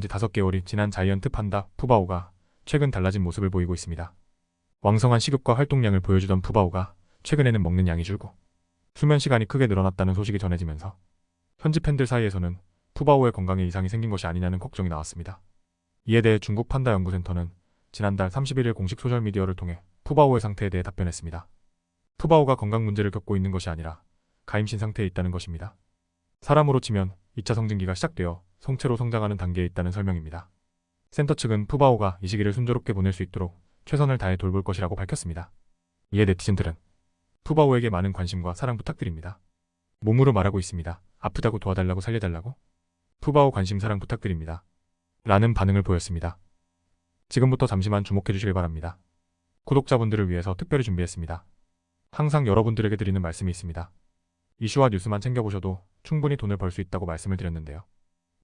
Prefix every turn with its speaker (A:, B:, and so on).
A: 지 5개월이 지난 자이언트 판다 푸바오가 최근 달라진 모습을 보이고 있습니다. 왕성한 식욕과 활동량을 보여주던 푸바오가 최근에는 먹는 양이 줄고 수면 시간이 크게 늘어났다는 소식이 전해지면서 현지 팬들 사이에서는 푸바오의 건강에 이상이 생긴 것이 아니냐는 걱정이 나왔습니다. 이에 대해 중국 판다 연구센터는 지난달 31일 공식 소셜미디어를 통해 푸바오의 상태에 대해 답변했습니다. 푸바오가 건강 문제를 겪고 있는 것이 아니라 가임신 상태에 있다는 것입니다. 사람으로 치면 2차 성징기가 시작되어 성체로 성장하는 단계에 있다는 설명입니다. 센터 측은 푸바오가 이 시기를 순조롭게 보낼 수 있도록 최선을 다해 돌볼 것이라고 밝혔습니다. 이에 네티즌들은 푸바오에게 많은 관심과 사랑 부탁드립니다. 몸으로 말하고 있습니다. 아프다고 도와달라고 살려달라고? 푸바오 관심 사랑 부탁드립니다. 라는 반응을 보였습니다. 지금부터 잠시만 주목해 주시길 바랍니다. 구독자분들을 위해서 특별히 준비했습니다. 항상 여러분들에게 드리는 말씀이 있습니다. 이슈와 뉴스만 챙겨보셔도 충분히 돈을 벌 수 있다고 말씀을 드렸는데요.